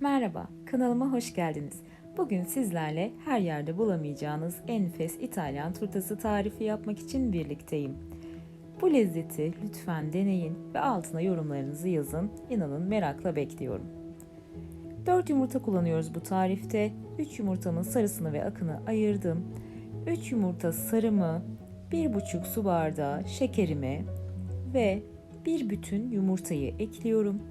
Merhaba, kanalıma hoş geldiniz. Bugün sizlerle her yerde bulamayacağınız enfes İtalyan turtası tarifi yapmak için birlikteyim. Bu lezzeti lütfen deneyin ve altına yorumlarınızı yazın. İnanın merakla bekliyorum. 4 yumurta kullanıyoruz bu tarifte. 3 yumurtamın sarısını ve akını ayırdım. 3 yumurta sarımı, 1,5 su bardağı şekerimi ve bir bütün yumurtayı ekliyorum.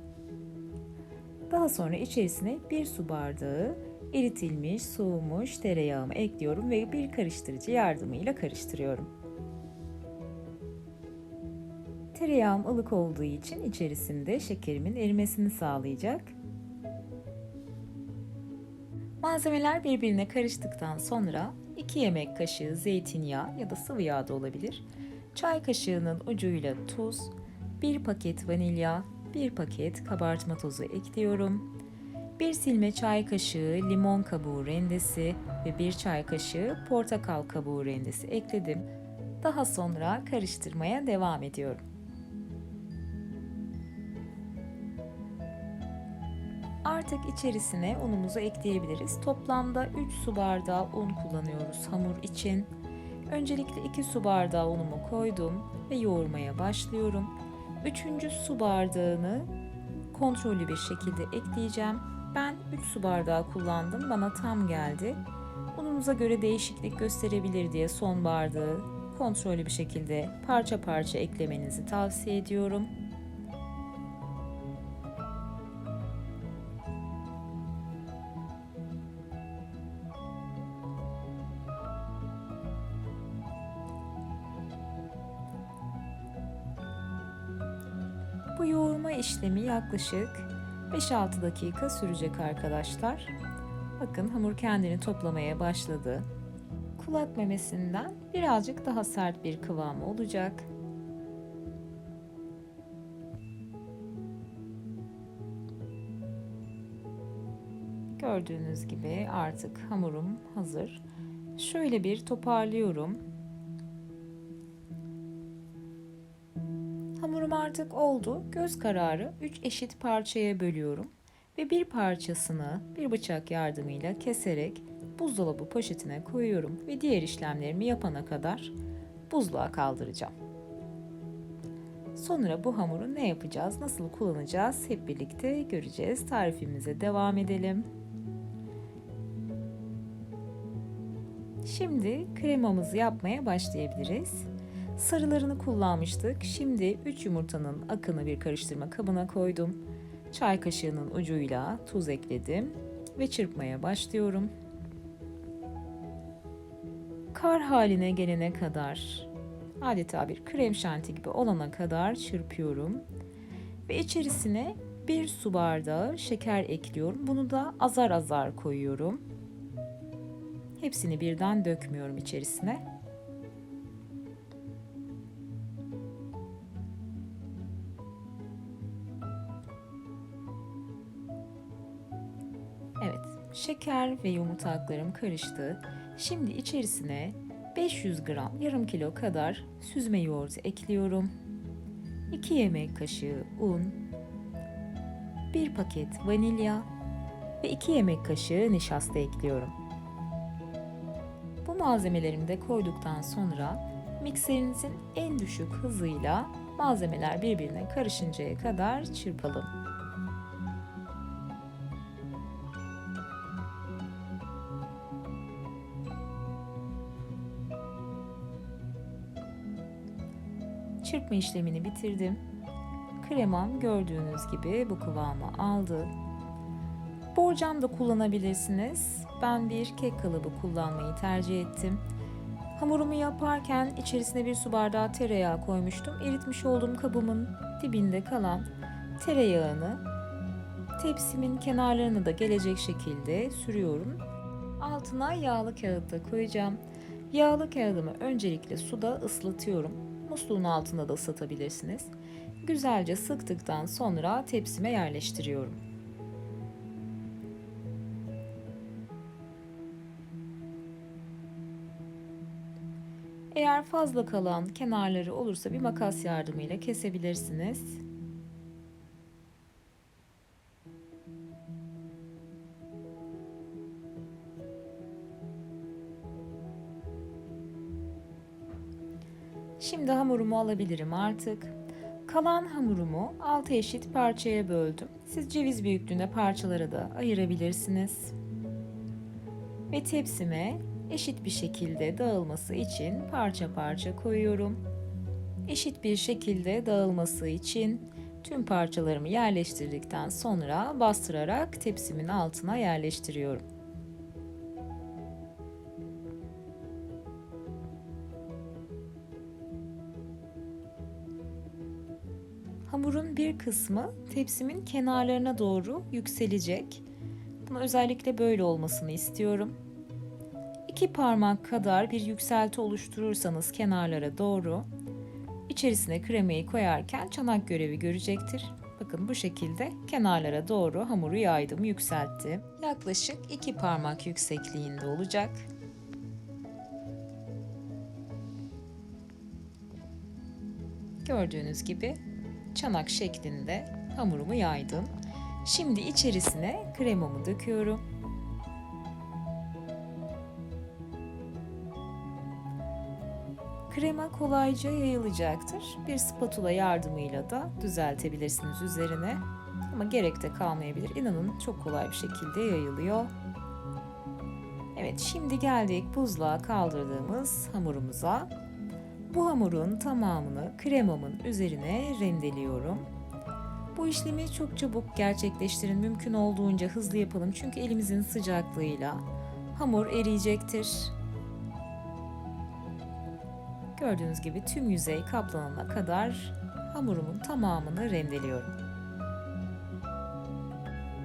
Daha sonra içerisine bir su bardağı eritilmiş, soğumuş tereyağımı ekliyorum ve bir karıştırıcı yardımıyla karıştırıyorum. Tereyağım ılık olduğu için içerisinde şekerimin erimesini sağlayacak. Malzemeler birbirine karıştıktan sonra 2 yemek kaşığı zeytinyağı ya da sıvı yağ da olabilir. Çay kaşığının ucuyla tuz, 1 paket vanilya, 1 paket kabartma tozu ekliyorum. 1 silme çay kaşığı limon kabuğu rendesi ve 1 çay kaşığı portakal kabuğu rendesi ekledim. Daha sonra karıştırmaya devam ediyorum. Artık içerisine unumuzu ekleyebiliriz. Toplamda 3 su bardağı un kullanıyoruz hamur için. Öncelikle 2 su bardağı unumu koydum ve yoğurmaya başlıyorum. Üçüncü su bardağını kontrollü bir şekilde ekleyeceğim. Ben 3 su bardağı kullandım. Bana tam geldi. Ununuza göre değişiklik gösterebilir diye son bardağı kontrollü bir şekilde parça parça eklemenizi tavsiye ediyorum. Bu yoğurma işlemi yaklaşık 5-6 dakika sürecek arkadaşlar. Bakın hamur kendini toplamaya başladı. Kulak memesinden birazcık daha sert bir kıvamı olacak. Gördüğünüz gibi artık hamurum hazır. Şöyle bir toparlıyorum. Hamurum artık oldu. Göz kararı 3 eşit parçaya bölüyorum ve bir parçasını bir bıçak yardımıyla keserek buzdolabı poşetine koyuyorum ve diğer işlemlerimi yapana kadar buzluğa kaldıracağım. Sonra bu hamuru ne yapacağız, nasıl kullanacağız hep birlikte göreceğiz. Tarifimize devam edelim. Şimdi kremamızı yapmaya başlayabiliriz. Sarılarını kullanmıştık. Şimdi 3 yumurtanın akını bir karıştırma kabına koydum. Çay kaşığının ucuyla tuz ekledim ve çırpmaya başlıyorum. Kar haline gelene kadar adeta bir krem şanti gibi olana kadar çırpıyorum. Ve içerisine bir su bardağı şeker ekliyorum. Bunu da azar azar koyuyorum. Hepsini birden dökmüyorum içerisine. Şeker ve yumurta aklarım karıştı. Şimdi içerisine 500 gram, yarım kilo kadar süzme yoğurt ekliyorum. 2 yemek kaşığı un, 1 paket vanilya ve 2 yemek kaşığı nişasta ekliyorum. Bu malzemelerimi de koyduktan sonra mikserinizin en düşük hızıyla malzemeler birbirine karışıncaya kadar çırpalım. Çırpma işlemini bitirdim. Kremam gördüğünüz gibi bu kıvamı aldı. Borcam da kullanabilirsiniz. Ben bir kek kalıbı kullanmayı tercih ettim. Hamurumu yaparken içerisine bir su bardağı tereyağı koymuştum. Eritmiş olduğum kabımın dibinde kalan tereyağını tepsimin kenarlarına da gelecek şekilde sürüyorum. Altına yağlı kağıt da koyacağım. Yağlı kağıdımı öncelikle suda ıslatıyorum. Musluğun altında da ıslatabilirsiniz. Güzelce sıktıktan sonra tepsime yerleştiriyorum. Eğer fazla kalan kenarları olursa bir makas yardımıyla kesebilirsiniz. Şimdi hamurumu alabilirim artık. Kalan hamurumu 6 eşit parçaya böldüm. Siz ceviz büyüklüğünde parçalara da ayırabilirsiniz. Ve tepsime eşit bir şekilde dağılması için parça parça koyuyorum. Eşit bir şekilde dağılması için tüm parçalarımı yerleştirdikten sonra bastırarak tepsimin altına yerleştiriyorum. Kısmı tepsimin kenarlarına doğru yükselecek. Bunu özellikle böyle olmasını istiyorum. İki parmak kadar bir yükselti oluşturursanız kenarlara doğru içerisine kremayı koyarken çanak görevi görecektir. Bakın bu şekilde kenarlara doğru hamuru yaydım, yükselttim. Yaklaşık iki parmak yüksekliğinde olacak. Gördüğünüz gibi çanak şeklinde hamurumu yaydım. Şimdi içerisine kremamı döküyorum. Krema kolayca yayılacaktır. Bir spatula yardımıyla da düzeltebilirsiniz üzerine. Ama gerek de kalmayabilir. İnanın çok kolay bir şekilde yayılıyor. Evet şimdi geldik buzluğa kaldırdığımız hamurumuza. Bu hamurun tamamını kremamın üzerine rendeliyorum. Bu işlemi çok çabuk gerçekleştirin. Mümkün olduğunca hızlı yapalım çünkü elimizin sıcaklığıyla hamur eriyecektir. Gördüğünüz gibi tüm yüzey kaplanana kadar hamurumun tamamını rendeliyorum.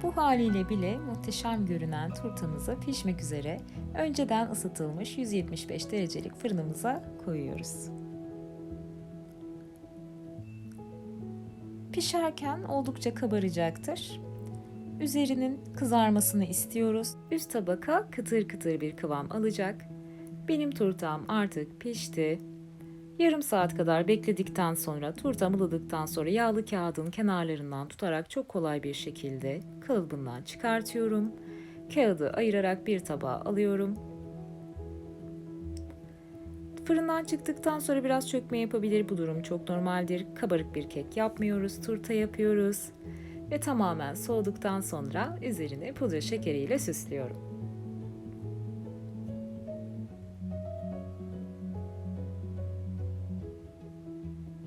Bu haliyle bile muhteşem görünen turtamızı pişmek üzere önceden ısıtılmış 175 derecelik fırınımıza koyuyoruz. Pişerken oldukça kabaracaktır. Üzerinin kızarmasını istiyoruz. Üst tabaka kıtır kıtır bir kıvam alacak. Benim turtam artık pişti. Yarım saat kadar bekledikten sonra turtam ılıdıktan sonra yağlı kağıdın kenarlarından tutarak çok kolay bir şekilde kalıbından çıkartıyorum. Kağıdı ayırarak bir tabağa alıyorum. Fırından çıktıktan sonra biraz çökme yapabilir. Bu durum çok normaldir. Kabarık bir kek yapmıyoruz, turta yapıyoruz. Ve tamamen soğuduktan sonra üzerine pudra şekeriyle süslüyorum.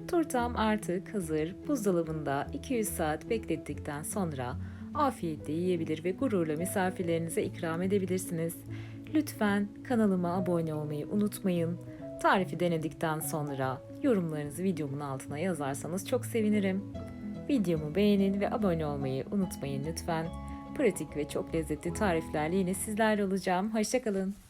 Turtam artık hazır. Buzdolabında 200 saat beklettikten sonra afiyetle yiyebilir ve gururla misafirlerinize ikram edebilirsiniz. Lütfen kanalıma abone olmayı unutmayın. Tarifi denedikten sonra yorumlarınızı videomun altına yazarsanız çok sevinirim. Videomu beğenin ve abone olmayı unutmayın lütfen. Pratik ve çok lezzetli tariflerle yine sizlerle olacağım. Hoşçakalın.